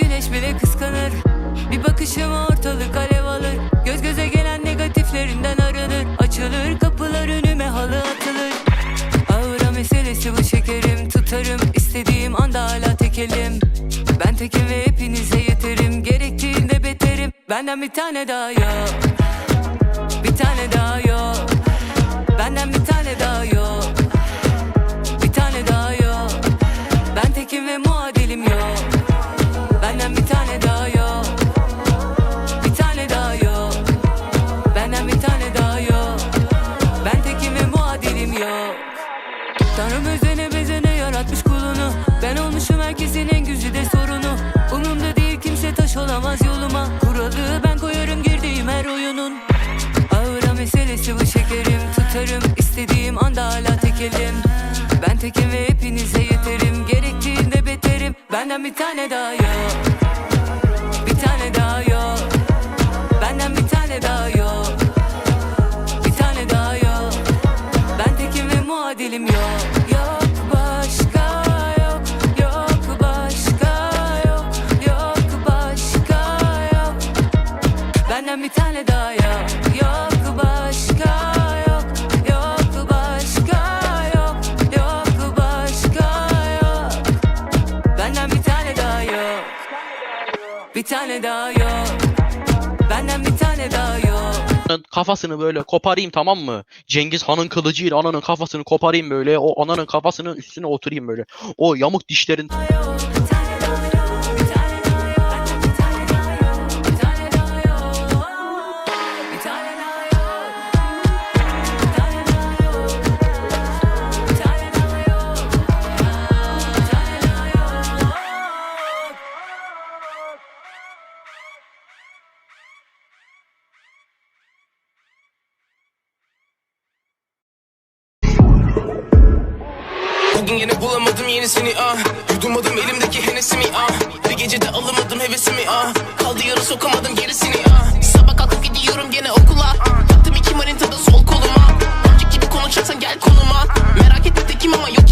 Arkadaş bile kıskanır. Bir bakışıma ortalık alev alır. Göz göze gelen negatiflerinden arınır. Açılır kapılar önüme halı atılır. Ağıra meselesi bu şekerim. Tutarım istediğim anda hala tekelim. Ben tekim ve hepinize yeterim. Gerektiğinde beterim. Benden bir tane daha yok. Bir tane daha yok. Benden bir tane daha yok. Bir tane daha yok. Ben tekim ve muadilim yok Benden bir tane daha yok. Bir tane daha yok. Benden bir tane daha Ben tekim ve muadilim yok. Tanrım özene bezene yaratmış kulunu. Ben olmuşum herkesin en güzide sorunu. Umumda değil kimse taş yoluma. Kuralı ben koyarım girdiğim her oyunun. Ağıra meselesi bu şekerim. Tutarım istediğim anda hala tekelim. Ben tekim ve hepinize yeterim. Gerektiğinde beterim. Benden bir tane daha Benden bir tane daha yok Yok başka yok. Yok başka yok. Yok başka yok. Benden bir tane daha yok. Bir tane daha yok. Benden bir tane daha yok. Kafasını böyle koparayım tamam mı? Cengiz Han'ın kılıcıyla ananın kafasını koparayım böyle. O ananın kafasının üstüne oturayım böyle. O yamuk dişlerin yok Bulamadım yenisini ah. Yudumladım elimdeki henesimi ah. Bir gecede alamadım hevesimi ah. Kaldı yarı sokamadım gerisini ah. Sabah kalkıp gidiyorum gene okula. Taktım iki manitada sol koluma. Amcık gibi konuşacaksan gel konuma. Merak etme tekim ama yok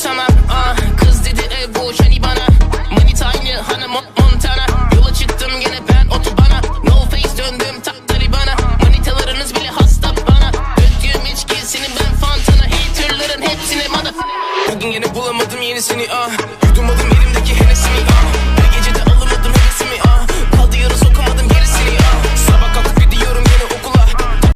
Unutamam ah Kız dedi ev boş hani bana? Manita Mon- Montana. Yola çıktım gene ben otobana. No face döndüm tak bana Manitalarınız bile hasta bana. Döktüğüm içki senin ben fantana. Haterların hepsine mother Bugün yine bulamadım yenisini ah